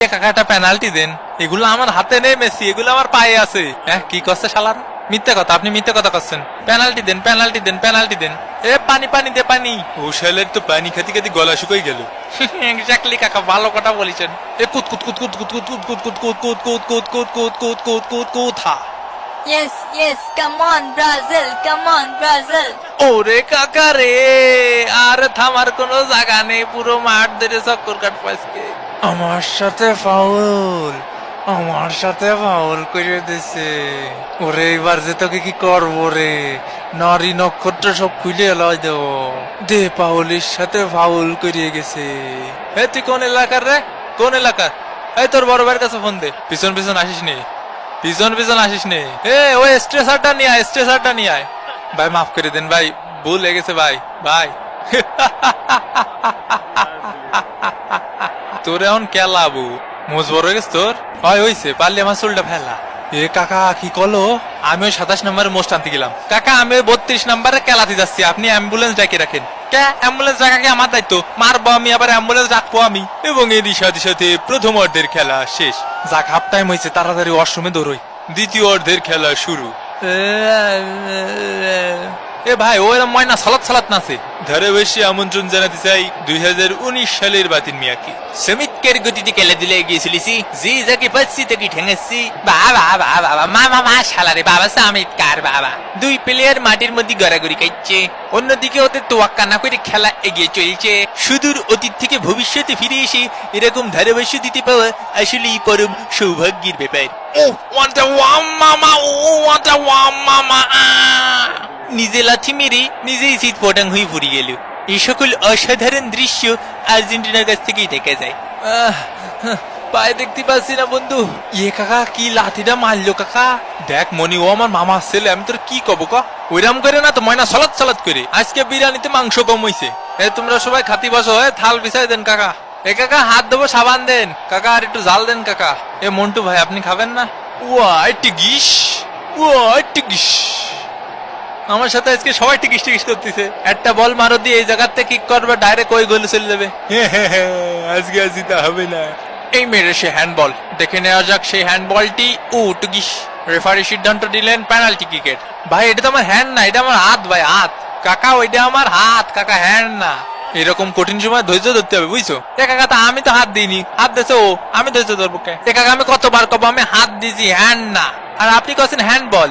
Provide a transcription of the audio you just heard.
এ একটা পেনাল্টি দেন এগুলো আমার হাতে নেই মেসি এগুলো আমার পায়ে আছে হ্যাঁ কি করছে শালার মিথ্যে কথা আপনি মিথ্যে কথা করছেন পেনাল্টি দেন পেনাল্টি দেন পেনাল্টি দেন এ পানি পানি দে পানি ও শালের তো পানি খাতি খাতি গলা শুকাই গেল এক্স্যাক্টলি কাকা ভালো কথা বলেছেন এ কুত কুত কুত কুত কুত কুত কুত কুত কুত কুত কুত কুত কুত কুত কুত কুত কুত কুত থা Yes, yes, come on, Brazil, come on, Brazil. ওরে কাকা রে আর থামার কোনো জায়গা নেই পুরো মাঠ ধরে চক্কর কাট পাইছে আমার সাথে ফাউল আমার সাথে ফাউল করে দিছে। ওরে, এবার যে তোকে কি করব রে? নারী নক্ষত্র সব খুলে লয় দেব। দে পাউলির সাথে ফাউল করিয়ে গেছে। এ, তুই কোন এলাকার রে? কোন এলাকার? এই তোর বড় ভাইয়ের কাছে ফোন দে। পিছন পিছন আসিস নি। পিছন পিছন আসিস নি। এ, ওই স্ট্রেসারটা নিয়ে আয়, স্ট্রেসারটা নিয়ে আয়। ভাই, মাফ করে দেন ভাই, ভুল হয়ে গেছে ভাই ভাই। তোর এখন কেলাবু মোজ বড় গেছে তোর? হয় হইছে, পারলে আমার চুলটা ফেলা। এ কাকা, কি কলো? আমি ওই সাতাশ নম্বরে মোস্ট আনতে গেলাম। কাকা আমি ওই বত্রিশ নম্বরে কেলাতে যাচ্ছি। আপনি অ্যাম্বুলেন্স ডাকে রাখেন। কে? অ্যাম্বুলেন্স ডাকাকে আমার দায়িত্ব? মারবো আমি, আবার অ্যাম্বুলেন্স ডাকবো আমি। এবং এরই সাথে সাথে প্রথম অর্ধের খেলা শেষ। যাক হাফ টাইম হয়েছে তাড়াতাড়ি ওয়াশরুমে দৌড়ই। দ্বিতীয় অর্ধের খেলা শুরু। এ ভাই ও এরম ময়না সালাত সালাত নাচে। ধরে বেশি আমন্ত্রণ জানাতে চাই দুই সালের বাতিন মিয়াকে। শ্রমিকের গতিতে খেলে দিলে গিয়েছিলিস জি যাকে পাচ্ছি তাকে ঠেঙেছি? বাবা বাবা বাবা মা মা শালারে বাবা সামিতকার বাবা। দুই প্লেয়ার মাটির মধ্যে গড়াগড়ি খাইছে অন্যদিকে ওদের তোয়াক্কা না করে খেলা এগিয়ে চলছে। সুদূর অতীত থেকে ভবিষ্যতে ফিরে এসে এরকম ধারাভাষ্য দিতে পাওয়া আসলেই পরম সৌভাগ্যের ব্যাপার। ও ওয়ান্টা ওয়াম মামা ও ওয়ান্টা ওয়াম মামা! নিজে লাথি মেরে নিজেই শীত পটাং হয়ে পড়ে গেল। এই সকল অসাধারণ দৃশ্য আর্জেন্টিনার কাছ থেকেই দেখা যায়। আহ, পায়ে দেখতে পাচ্ছি না বন্ধু। ইয়ে কাকা কি লাঠিটা মারলো কাকা? দেখ মনি ও আমার মামা ছেলে আমি তোর কি কব কা? ওইরাম করে না তো ময়না সালাদ সালাদ করে। আজকে বিরিয়ানিতে মাংস কম হইছে। এ তোমরা সবাই খাতি বসো এ থাল বিছাই দেন কাকা। এ কাকা হাত দেবো সাবান দেন। কাকা আর একটু জাল দেন কাকা। এ মন্টু ভাই আপনি খাবেন না? ওয়া একটু গিস। ওয়া একটু গিস। আমার সাথে আজকে সবাই টিকিস টিকিস করতেছে। একটা বল মারো দিয়ে এই জায়গাতে কিক করবে ডাইরেক্ট ওই গোলে চলে যাবে। আজকে আজ জিতা হবে না। এই মেরে সে হ্যান্ডবল দেখে নেওয়া যাক সেই হ্যান্ডবলটি ও টুকিস। রেফারি সিদ্ধান্ত দিলেন পেনাল্টি ক্রিকেট ভাই এটা তো আমার হ্যান্ড না এটা আমার হাত ভাই হাত। কাকা ওইটা আমার হাত। কাকা হ্যান্ড না। এরকম কঠিন সময় ধৈর্য ধরতে হবে বুঝছ? কাকা তা আমি তো হাত দিইনি। হাত দিয়েছে ও আমি ধৈর্য ধরবো কে? কাকা আমি কতবার কব আমি হাত দিয়েছি হ্যান্ড না। আর আপনি কছেন হ্যান্ড বল